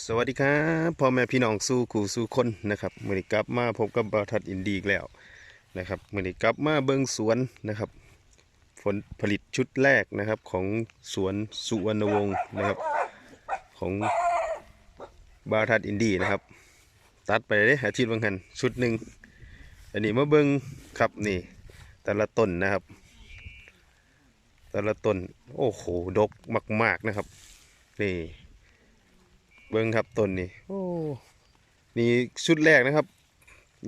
สวัสดีครับพ่อแม่พี่น้องสู้ขู่สู้คนนะครับมื่อนี้กลับมาพบกับบาทัดอินดีอีกแล้วนะครับมื่อนี้กลับมาเบิ้งสวนนะครับ ผลผลิตชุดแรกนะครับของสวนสุวรรณวงศ์นะครับ ของบาทัดอินดีนะครับ ตัดไปเลยอาทิตย์บางหันชุดหนึ่งอันนี้มาเบิ้งครับนี่ แต่ละต้นนะครับ แต่ละต้นโอ้โหดกมาก ๆนะครับนี่ เบิ้งครับต้นนี้โอ้นี่ชุดแรกนะครับ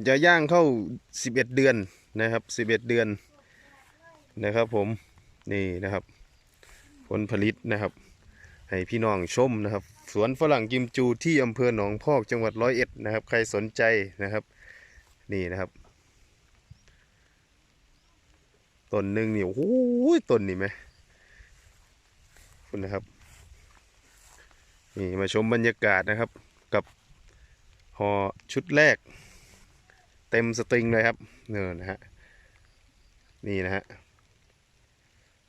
จะย่างเข้า11เดือนนะครับ11เดือนนะครับผมนี่นะครับ ผลผลิตนะครับ ให้พี่น้องชมนะครับ สวนฝรั่งกิมจูที่อำเภอหนองพอกจังหวัดร้อยเอ็ดนะครับ ใครสนใจนะครับ นี่นะครับต้นหนึ่งนี่โอ้โหต้นนี่ไหมคุณนะครับ นี่มาชมบรรยากาศนะครับกับหอชุดแรก เต็มสตริงเลยครับเนี่ยนะฮะนี่นะฮะ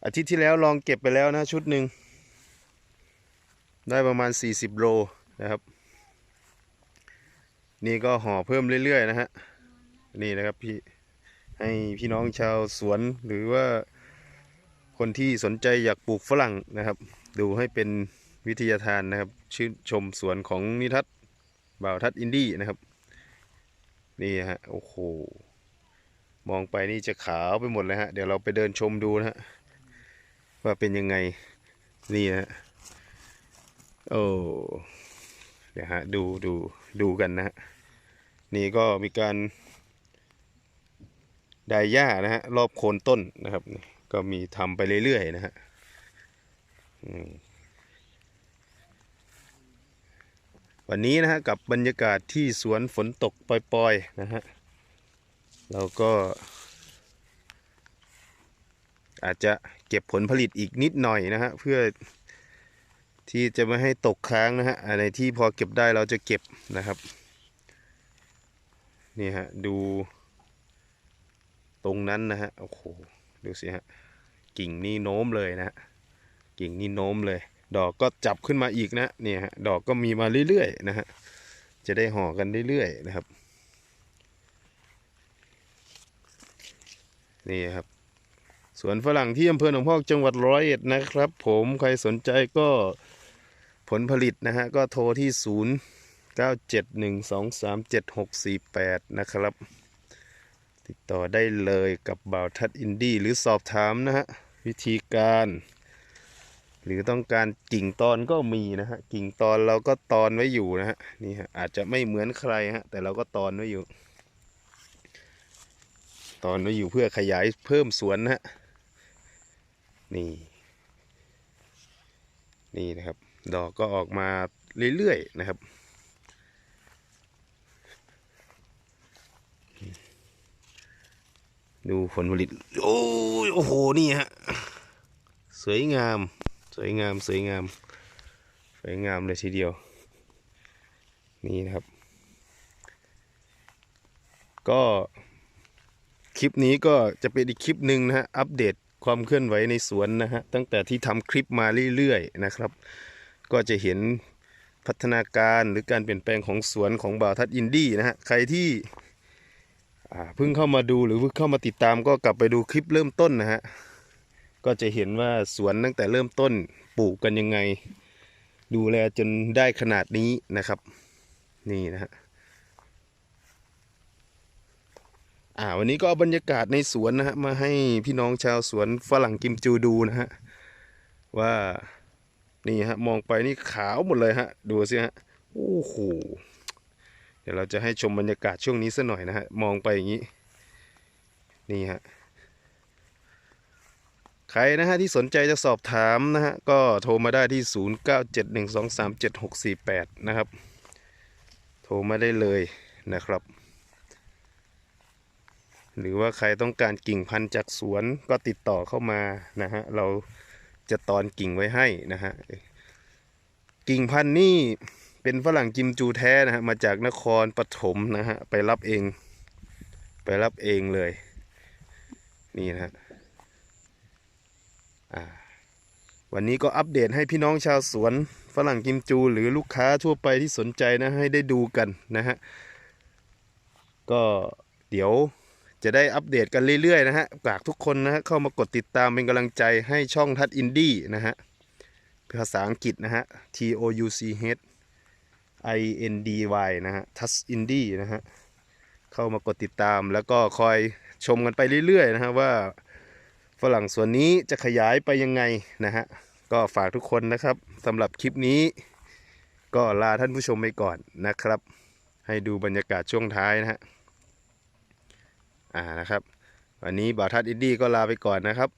อาทิตย์ที่แล้วลองเก็บไปแล้วนะชุดหนึ่งได้ประมาณ 40 โลนะครับ นี่ก็ห่อเพิ่มเรื่อยๆนะฮะนี่นะครับพี่ให้พี่น้องชาวสวนหรือว่าคนที่สนใจอยากปลูกฝรั่งนะครับ ดูให้เป็น วิทยาทานนะครับ ชื่นชมสวนของนิทัศน์บ่าวทัศน์อินดี้นะครับ นี่ฮะ โอ้โห มองไปนี่จะขาวไปหมดเลยฮะ เดี๋ยวเราไปเดินชมดูนะฮะ ว่าเป็นยังไง นี่ฮะ โอ้ เดี๋ยวฮะ ดูดูดูกันนะฮะ นี่ก็มีการไดหญ้านะฮะ รอบโคนต้นนะครับ ก็มีทำไปเรื่อยๆนะฮะอืม วันนี้นะฮะกับบรรยากาศที่สวนฝนตกปล่อยๆนะฮะเราก็ อาจจะเก็บผลผลิตอีกนิดหน่อยนะฮะเพื่อที่จะไม่ให้ตกค้างนะฮะอะไรที่พอเก็บได้เราจะเก็บนะครับนี่ฮะดูตรงนั้นนะฮะโอ้โหดูสิฮะกิ่งนี่โน้มเลยนะฮะกิ่งนี่โน้มเลย ดอกก็จับขึ้นมาอีกนะเนี่ยฮะดอกก็มีมาเรื่อยๆนะฮะจะได้ห่อกันเรื่อยๆนะครับ นี่ครับสวนฝรั่งที่อำเภอหนองพอกจังหวัดร้อยเอ็ดนะครับ ผมใครสนใจก็ผลผลิตนะฮะก็โทรที่ 0 9 7 1 2 3 7 6 4 8 นะครับ ติดต่อได้เลยกับบ่าวทัดอินดี้หรือสอบถามนะฮะวิธีการ หรือต้องการกิ่งตอนก็มีนะฮะกิ่งตอนเราก็ตอนไว้อยู่นะฮะนี่ฮะอาจจะไม่เหมือนใครฮะแต่เราก็ตอนไว้อยู่ ตอนไว้อยู่เพื่อขยายเพิ่มสวนนะฮะนี่ นี่นะครับ ดอกก็ออกมาเรื่อยๆนะครับดูผลผลิต โอ้ยโอ้โห นี่ฮะ สวยงาม สวยงามสวยงาม สวยงามเลยทีเดียว นี่นะครับ ก็คลิปนี้ก็จะเป็นอีกคลิปหนึ่งนะฮะอัปเดตความเคลื่อนไหวในสวนนะฮะตั้งแต่ที่ทำคลิปมาเรื่อยๆนะครับ ก็จะเห็นพัฒนาการหรือการเปลี่ยนแปลงของสวนของบ่าวทัดอินดี้นะฮะใครที่เพิ่งเข้ามาดูหรือเพิ่งเข้ามาติดตามก็กลับไปดูคลิปเริ่มต้นนะฮะ ก็จะเห็นว่าสวนตั้งแต่เริ่มต้นปลูกกันยังไง ดูแลจนได้ขนาดนี้นะครับ นี่นะฮะอ่าวันนี้ก็เอาบรรยากาศในสวนนะฮะมาให้พี่น้องชาวสวนฝรั่งกิมจูดูนะฮะว่านี่ฮะมองไปนี่ขาวหมดเลยฮะดูสิฮะโอ้โหเดี๋ยวเราจะให้ชมบรรยากาศช่วงนี้สัหน่อยนะฮะมองไปอย่างนี้นี่ฮะ ใครนะฮะที่สนใจจะสอบถามนะฮะก็โทรมาได้ที่ 0971237648 นะครับ โทรมาได้เลยนะครับ หรือว่าใครต้องการกิ่งพันธุ์จากสวนก็ติดต่อเข้ามานะฮะเราจะตอนกิ่งไว้ให้นะฮะกิ่งพันธุ์นี่เป็นฝรั่งกิมจูแท้นะฮะมาจากนครปฐมนะฮะไปรับเอง ไปรับเองเลย นี่นะฮะ วันนี้ก็อัปเดตให้พี่น้องชาวสวนฝรั่งกิมจู หรือลูกค้าทั่วไปที่สนใจนะให้ได้ดูกันนะฮะ ก็เดี๋ยวจะได้อัปเดตกันเรื่อยๆนะฮะฝากทุกคนนะฮะเข้ามากดติดตามเป็นกำลังใจให้ช่องทัดอินดี้นะฮะภาษาอังกฤษนะฮะ T O U C H I N D Y นะฮะทัสอินดี้นะฮะ เข้ามากดติดตามแล้วก็คอยชมกันไปเรื่อยๆนะฮะว่า รั่งส่วนนี้จะขยายไปยังไงนะฮะ ก็ฝากทุกคนนะครับสำหรับคลิปนี้ ก็ลาท่านผู้ชมไปก่อนนะครับ ให้ดูบรรยากาศช่วงท้ายนะฮะ อ่านะครับ วันนี้บ่าวทัดอินดี้ก็ลาไปก่อนนะครับ